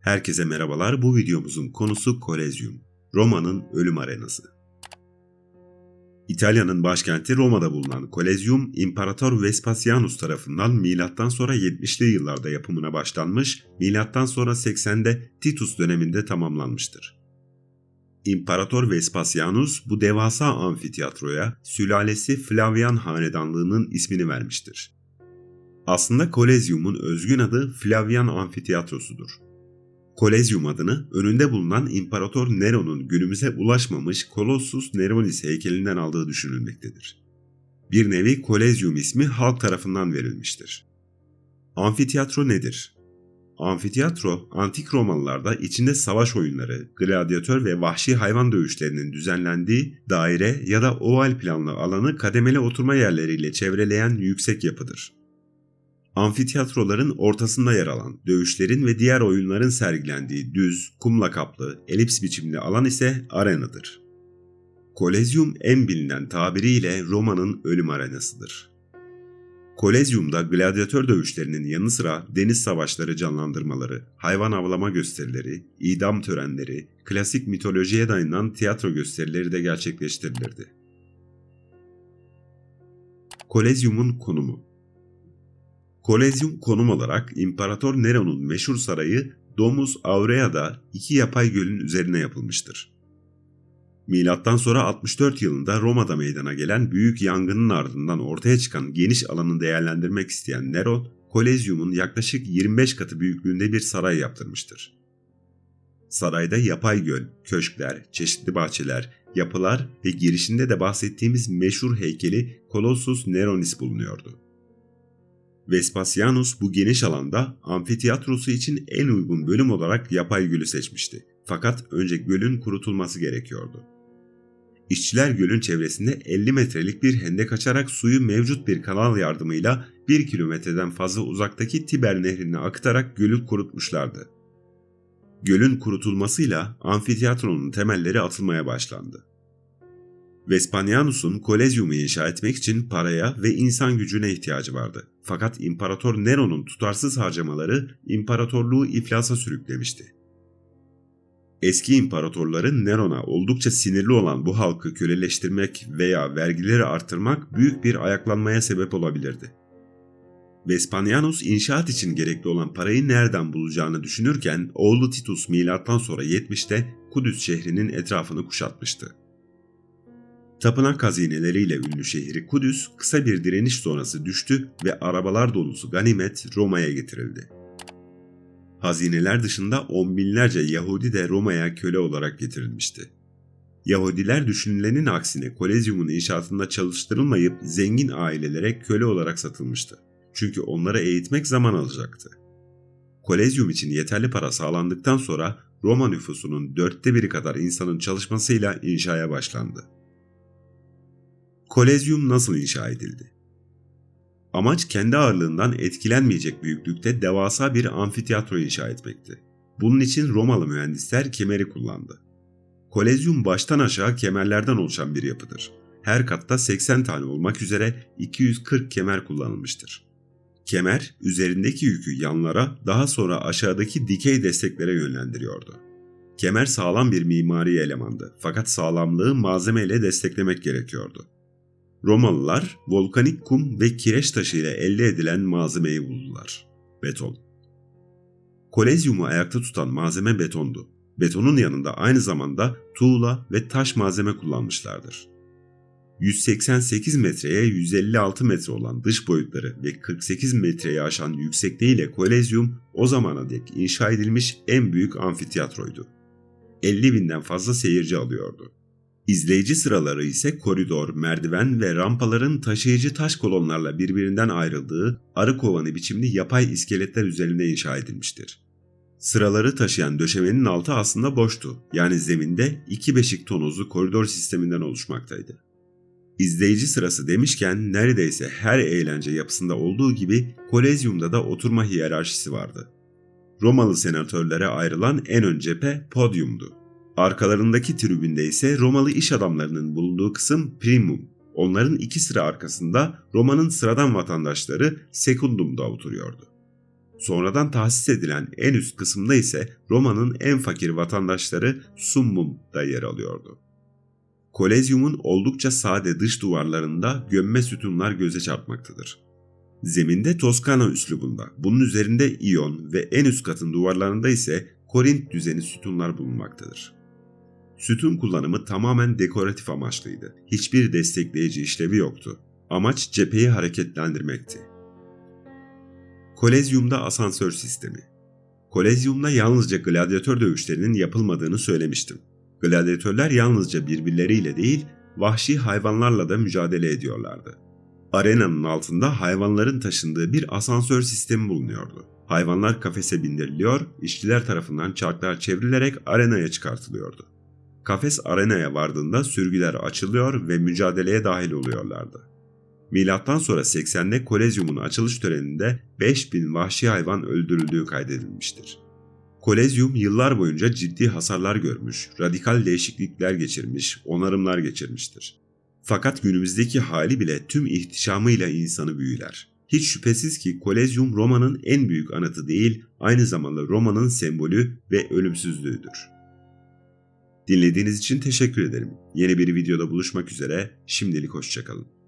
Herkese merhabalar. Bu videomuzun konusu Kolezyum. Roma'nın ölüm arenası. İtalya'nın başkenti Roma'da bulunan Kolezyum, İmparator Vespasianus tarafından milattan sonra 70'li yıllarda yapımına başlanmış, milattan sonra 80'de Titus döneminde tamamlanmıştır. İmparator Vespasianus bu devasa amfiteyatroya sülalesi Flavian hanedanlığının ismini vermiştir. Aslında Kolezyum'un özgün adı Flavian Amfiteyatrosu'dur. Kolezyum adını önünde bulunan İmparator Nero'nun günümüze ulaşmamış Colossus Neronis heykelinden aldığı düşünülmektedir. Bir nevi Kolezyum ismi halk tarafından verilmiştir. Amfiteyatro nedir? Amfiteyatro, antik Romalılarda içinde savaş oyunları, gladyatör ve vahşi hayvan dövüşlerinin düzenlendiği daire ya da oval planlı alanı kademeli oturma yerleriyle çevreleyen yüksek yapıdır. Amfiteyatroların ortasında yer alan, dövüşlerin ve diğer oyunların sergilendiği düz, kumla kaplı, elips biçimli alan ise arenadır. Kolezyum en bilinen tabiriyle Roma'nın ölüm arenasıdır. Kolezyum'da gladyatör dövüşlerinin yanı sıra deniz savaşları canlandırmaları, hayvan avlama gösterileri, idam törenleri, klasik mitolojiye dayanan tiyatro gösterileri de gerçekleştirilirdi. Kolezyum'un konumu Kolezyum konum olarak İmparator Nero'nun meşhur sarayı Domus Aurea'da iki yapay gölün üzerine yapılmıştır. Milattan sonra 64 yılında Roma'da meydana gelen büyük yangının ardından ortaya çıkan geniş alanı değerlendirmek isteyen Nero, Kolezyum'un yaklaşık 25 katı büyüklüğünde bir saray yaptırmıştır. Sarayda yapay göl, köşkler, çeşitli bahçeler, yapılar ve girişinde de bahsettiğimiz meşhur heykeli Colossus Neronis bulunuyordu. Vespasianus bu geniş alanda amfiteyatrosu için en uygun bölüm olarak yapay gölü seçmişti. Fakat önce gölün kurutulması gerekiyordu. İşçiler gölün çevresinde 50 metrelik bir hendek açarak suyu mevcut bir kanal yardımıyla 1 kilometreden fazla uzaktaki Tiber nehrine akıtarak gölü kurutmuşlardı. Gölün kurutulmasıyla amfiteyatronun temelleri atılmaya başlandı. Vespanianus'un Kolezyum'u inşa etmek için paraya ve insan gücüne ihtiyacı vardı. Fakat İmparator Nero'nun tutarsız harcamaları imparatorluğu iflasa sürüklemişti. Eski imparatorların Neron'a oldukça sinirli olan bu halkı köleleştirmek veya vergileri artırmak büyük bir ayaklanmaya sebep olabilirdi. Vespanianus inşaat için gerekli olan parayı nereden bulacağını düşünürken oğlu Titus milattan sonra 70'te Kudüs şehrinin etrafını kuşatmıştı. Tapınak hazineleriyle ünlü şehri Kudüs kısa bir direniş sonrası düştü ve arabalar dolusu ganimet Roma'ya getirildi. Hazineler dışında on binlerce Yahudi de Roma'ya köle olarak getirilmişti. Yahudiler düşünülenin aksine Kolezyum'un inşaatında çalıştırılmayıp zengin ailelere köle olarak satılmıştı. Çünkü onları eğitmek zaman alacaktı. Kolezyum için yeterli para sağlandıktan sonra Roma nüfusunun dörtte biri kadar insanın çalışmasıyla inşaya başlandı. Kolezyum nasıl inşa edildi? Amaç kendi ağırlığından etkilenmeyecek büyüklükte devasa bir amfiteyatro inşa etmekti. Bunun için Romalı mühendisler kemeri kullandı. Kolezyum baştan aşağı kemerlerden oluşan bir yapıdır. Her katta 80 tane olmak üzere 240 kemer kullanılmıştır. Kemer üzerindeki yükü yanlara daha sonra aşağıdaki dikey desteklere yönlendiriyordu. Kemer sağlam bir mimari elemandı fakat sağlamlığı malzemeyle desteklemek gerekiyordu. Romalılar volkanik kum ve kireç taşı ile elde edilen malzemeyi buldular. Beton. Kolezyumu ayakta tutan malzeme betondu. Betonun yanında aynı zamanda tuğla ve taş malzeme kullanmışlardır. 188 metreye 156 metre olan dış boyutları ve 48 metreyi aşan yüksekliğiyle Kolezyum o zamana dek inşa edilmiş en büyük amfiteyatroydu. 50 binden fazla seyirci alıyordu. İzleyici sıraları ise koridor, merdiven ve rampaların taşıyıcı taş kolonlarla birbirinden ayrıldığı arı kovanı biçimli yapay iskeletler üzerinde inşa edilmiştir. Sıraları taşıyan döşemenin altı aslında boştu. Yani zeminde iki beşik tonozlu koridor sisteminden oluşmaktaydı. İzleyici sırası demişken neredeyse her eğlence yapısında olduğu gibi Kolezyum'da da oturma hiyerarşisi vardı. Romalı senatörlere ayrılan en ön cephe podyumdu. Arkalarındaki tribünde ise Romalı iş adamlarının bulunduğu kısım primum Onların iki sıra arkasında Roma'nın sıradan vatandaşları Secundum'da oturuyordu. Sonradan tahsis edilen en üst kısımda ise Roma'nın en fakir vatandaşları Summum'da yer alıyordu. Kolezyumun oldukça sade dış duvarlarında gömme sütunlar göze çarpmaktadır. Zeminde Toskana üslubunda, bunun üzerinde İyon ve en üst katın duvarlarında ise Korint düzeni sütunlar bulunmaktadır. Sütun kullanımı tamamen dekoratif amaçlıydı. Hiçbir destekleyici işlevi yoktu. Amaç cepheyi hareketlendirmekti. Kolezyumda asansör sistemi Kolezyumda yalnızca gladyatör dövüşlerinin yapılmadığını söylemiştim. Gladyatörler yalnızca birbirleriyle değil, vahşi hayvanlarla da mücadele ediyorlardı. Arenanın altında hayvanların taşındığı bir asansör sistemi bulunuyordu. Hayvanlar kafese bindiriliyor, işçiler tarafından çarklar çevrilerek arenaya çıkartılıyordu. Kafes arenaya vardığında sürgüler açılıyor ve mücadeleye dahil oluyorlardı. Milattan sonra 80'de Kolezyum'un açılış töreninde 5000 vahşi hayvan öldürüldüğü kaydedilmiştir. Kolezyum yıllar boyunca ciddi hasarlar görmüş, radikal değişiklikler geçirmiş, onarımlar geçirmiştir. Fakat günümüzdeki hali bile tüm ihtişamıyla insanı büyüler. Hiç şüphesiz ki Kolezyum Roma'nın en büyük anıtı değil, aynı zamanda Roma'nın sembolü ve ölümsüzlüğüdür. Dinlediğiniz için teşekkür ederim. Yeni bir videoda buluşmak üzere, şimdilik hoşçakalın.